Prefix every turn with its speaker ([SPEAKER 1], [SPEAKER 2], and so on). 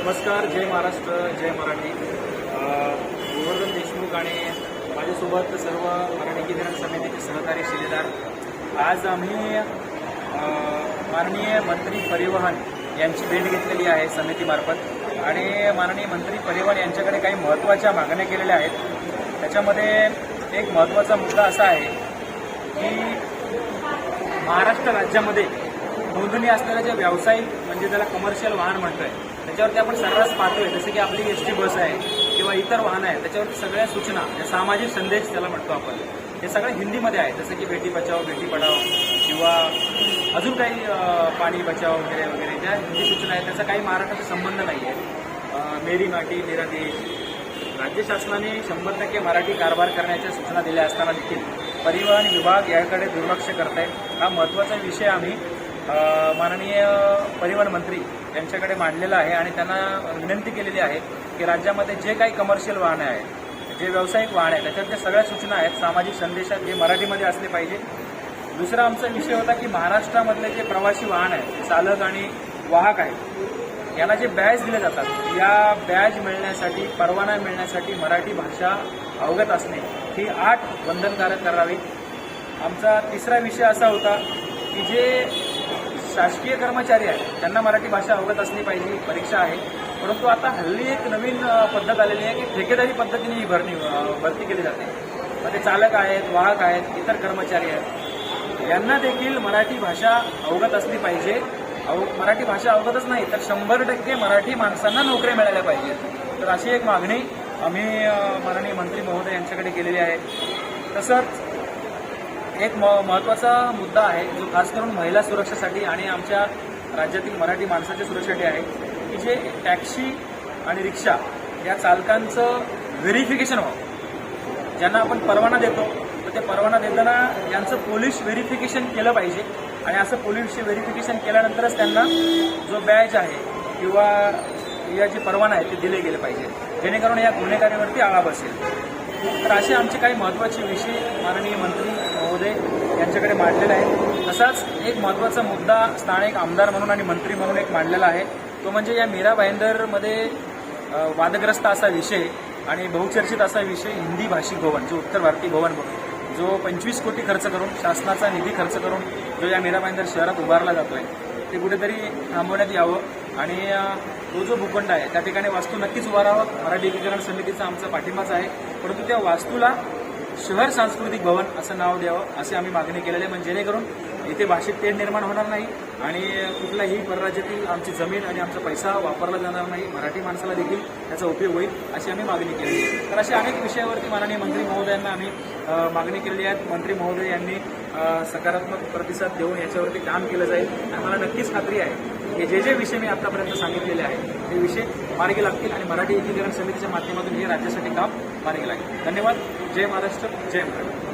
[SPEAKER 1] नमस्कार जय महाराष्ट्र जय मराठी. गोवर्धन देशमुख आणि माझ्यासोबत सर्व मराठी एकीकरण समितीचे सहकारी शिलेदार. आज आम्ही माननीय मंत्री परिवहन यांची भेट घेतलेली आहे समितीमार्फत आणि माननीय मंत्री परिवहन यांच्याकडे काही महत्त्वाच्या मागण्या केलेल्या आहेत. त्याच्यामध्ये एक महत्त्वाचा मुद्दा असा आहे की महाराष्ट्र राज्यामध्ये नोंदणी असलेल्या ज्या व्यावसायिक म्हणजे त्याला कमर्शियल वाहन म्हणतोय त्याच्यावरती आपण सर्रास पाहतोय जसं की आपली एस टी बस आहे किंवा इतर वाहनं आहे त्याच्यावरती सगळ्या सूचना सामाजिक संदेश त्याला म्हणतो आपण. हे सगळं हिंदीमध्ये आहे जसं की बेटी बचाव बेटी पढाव किंवा अजून काही पाणी बचाव वगैरे वगैरे ज्या हिंदी सूचना आहेत त्याचा काही महाराष्ट्राचा संबंध नाही आहे. मेरी माटी मेरा देश. राज्य शासनाने शंभर टक्के मराठी कारभार करण्याच्या सूचना दिल्या असताना देखील परिवहन विभाग याकडे दुर्लक्ष करत आहे हा महत्त्वाचा विषय आम्ही माननीय परिवहन मंत्री यांच्याकडे मांडलेलं आहे आणि त्यांना विनंती केलेली आहे की राज्यामध्ये जे काही कमर्शियल वाहनं आहेत जे व्यावसायिक वाहन आहेत त्याच्यात त्या सगळ्या सूचना आहेत सामाजिक संदेशात जे मराठीमध्ये असले पाहिजे. दुसरा आमचा विषय होता की महाराष्ट्रामधले जे प्रवासी वाहन आहेत चालक आणि वाहक आहेत यांना जे बॅज दिले जातात या बॅज मिळण्यासाठी परवाना मिळण्यासाठी मराठी भाषा अवगत असणे ही आठ बंधनकारक करावी आमचा तिसरा विषय असा होता की जे शासकीय कर्मचारी आहेत. त्यांना मराठी भाषा अवगत असली पाहिजे परीक्षा आहे. परंतु आता हल्ली एक नवीन पद्धत आलेली आहे की ठेकेदारी पद्धतीने ही भरणी भरती केली जाते. मग ते चालक आहेत वाहक आहेत इतर कर्मचारी आहेत. यांना देखील मराठी भाषा अवगत असली पाहिजे. अव मराठी भाषा अवगतच नाही तर शंभर टक्के मराठी माणसांना नोकऱ्या मिळाल्या पाहिजेत. तर अशी एक मागणी आम्ही माननीय मंत्री महोदय यांच्याकडे केलेली आहे. तसंच एक म महत्त्वाचा मुद्दा आहे जो खास करून महिला सुरक्षेसाठी आणि आमच्या राज्यातील मराठी माणसाच्या सुरक्षेसाठी आहे की जे टॅक्सी आणि रिक्षा या चालकांचं व्हेरिफिकेशन व्हावं. ज्यांना आपण परवाना देतो तर ते परवाना देताना यांचं पोलीस व्हेरिफिकेशन केलं पाहिजे आणि असं पोलीस व्हेरिफिकेशन केल्यानंतरच त्यांना जो बॅच आहे किंवा या जे परवाना आहे ते दिले गेले पाहिजे. जेणेकरून या गुन्हेगारीवरती आळा बसेल. तर असे आमचे काही महत्त्वाचे विषय माननीय मंत्री महोदय यांच्याकडे मांडलेला आहे. तसाच एक महत्त्वाचा मुद्दा स्थानिक आमदार म्हणून आणि मंत्री म्हणून एक मांडलेला आहे. तो म्हणजे या मीरा भाईंदरमध्ये वादग्रस्त असा विषय आणि बहुचर्चित असा विषय हिंदी भाषिक भवन जो उत्तर भारतीय भवन जो पंचवीस कोटी खर्च करून शासनाचा निधी खर्च करून जो या मीरा भाईंदर शहरात उभारला जातोय. ते कुठेतरी थांबवण्यात यावं आणि तो जो भूखंड आहे त्या ठिकाणी वास्तू नक्कीच उभारावं. मराठी एकीकरण समितीचा आमचा पाठिंबाच आहे. परंतु त्या वास्तूला शहर सांस्कृतिक भवन असं नाव द्यावं असे आम्ही मागणी केलेली आहे. म्हणजे जेणेकरून इथे भाषिक तेढ निर्माण होणार नाही आणि कुठल्याही परराज्यातील आमची जमीन आणि आमचा पैसा वापरला जाणार नाही. मराठी माणसाला देखील त्याचा उपयोग होईल अशी आम्ही मागणी केली आहे. तर अशा अनेक विषयावरती माननीय मंत्री महोदयांना आम्ही मागणी केलेली आहे. मंत्री महोदय यांनी सकारात्मक प्रतिसाद देऊन याच्यावरती काम केलं जाईल. आणि मला नक्कीच खात्री आहे की जे जे विषय मी आतापर्यंत सांगितलेले आहेत ते विषय मार्गी लागतील आणि मराठी एकीकरण समितीच्या माध्यमातून हे राज्यासाठी काम मार्गी लागेल. धन्यवाद. जय महाराष्ट्र. जय महाराष्ट्र.